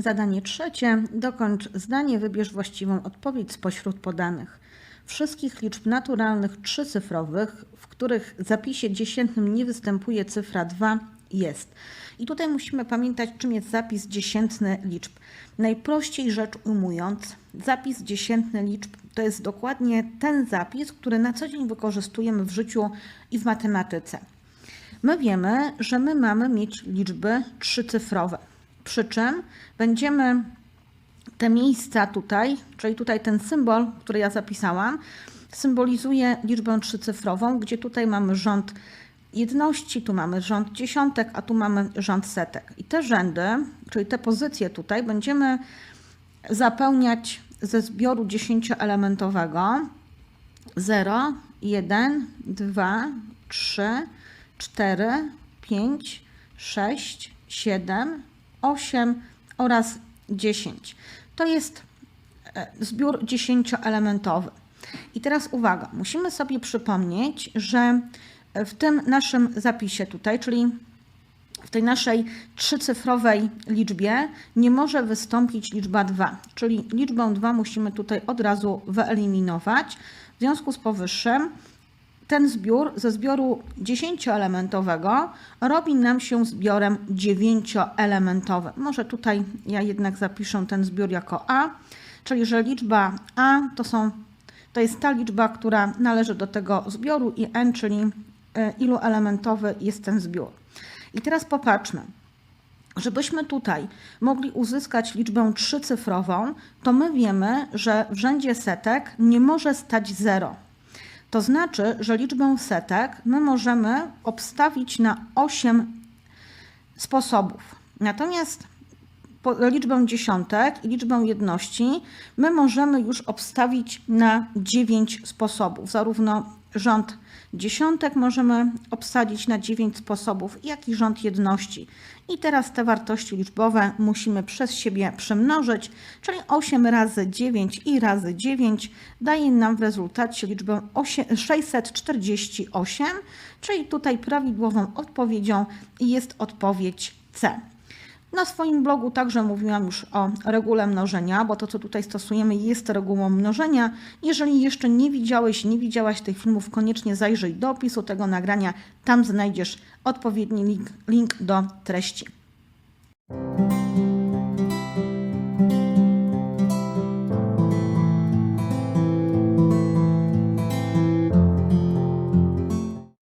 Zadanie trzecie. Dokończ zdanie, wybierz właściwą odpowiedź spośród podanych. Wszystkich liczb naturalnych trzycyfrowych, w których zapisie dziesiętnym nie występuje cyfra 2, jest. I tutaj musimy pamiętać, czym jest zapis dziesiętny liczb. Najprościej rzecz ujmując, zapis dziesiętny liczb to jest dokładnie ten zapis, który na co dzień wykorzystujemy w życiu i w matematyce. My wiemy, że my mamy mieć liczby trzycyfrowe. Przy czym będziemy te miejsca tutaj, czyli tutaj ten symbol, który ja zapisałam, symbolizuje liczbę trzycyfrową, gdzie tutaj mamy rząd jedności, tu mamy rząd dziesiątek, a tu mamy rząd setek. I te rzędy, czyli te pozycje tutaj, będziemy zapełniać ze zbioru dziesięcioelementowego 0, 1, 2, 3, 4, 5, 6, 7, 8 oraz 10. To jest e, zbiór dziesięcioelementowy. I teraz uwaga, musimy sobie przypomnieć, że w tym naszym zapisie tutaj, czyli w tej naszej trzycyfrowej liczbie nie może wystąpić liczba 2, czyli liczbę 2 musimy tutaj od razu wyeliminować. W związku z powyższym ten zbiór ze zbioru 10-elementowego robi nam się zbiorem 9-elementowym. Może tutaj ja jednak zapiszę ten zbiór jako A, czyli że liczba A to, są, to jest ta liczba, która należy do tego zbioru i N, czyli y, ilu elementowy jest ten zbiór. I teraz popatrzmy. Żebyśmy tutaj mogli uzyskać liczbę trzycyfrową, to my wiemy, że w rzędzie setek nie może stać 0. To znaczy, że liczbę setek my możemy obstawić na 8 sposobów. Natomiast liczbę dziesiątek i liczbę jedności my możemy już obstawić na 9 sposobów. Zarówno rząd dziesiątek możemy obsadzić na 9 sposobów, jak i rząd jedności. I teraz te wartości liczbowe musimy przez siebie przemnożyć, czyli 8 razy 9 i razy 9 daje nam w rezultacie liczbę osie- 648, czyli tutaj prawidłową odpowiedzią jest odpowiedź C. Na swoim blogu także mówiłam już o regule mnożenia, bo to, co tutaj stosujemy, jest regułą mnożenia. Jeżeli jeszcze nie widziałeś, nie widziałaś tych filmów, koniecznie zajrzyj do opisu tego nagrania. Tam znajdziesz odpowiedni link, link do treści.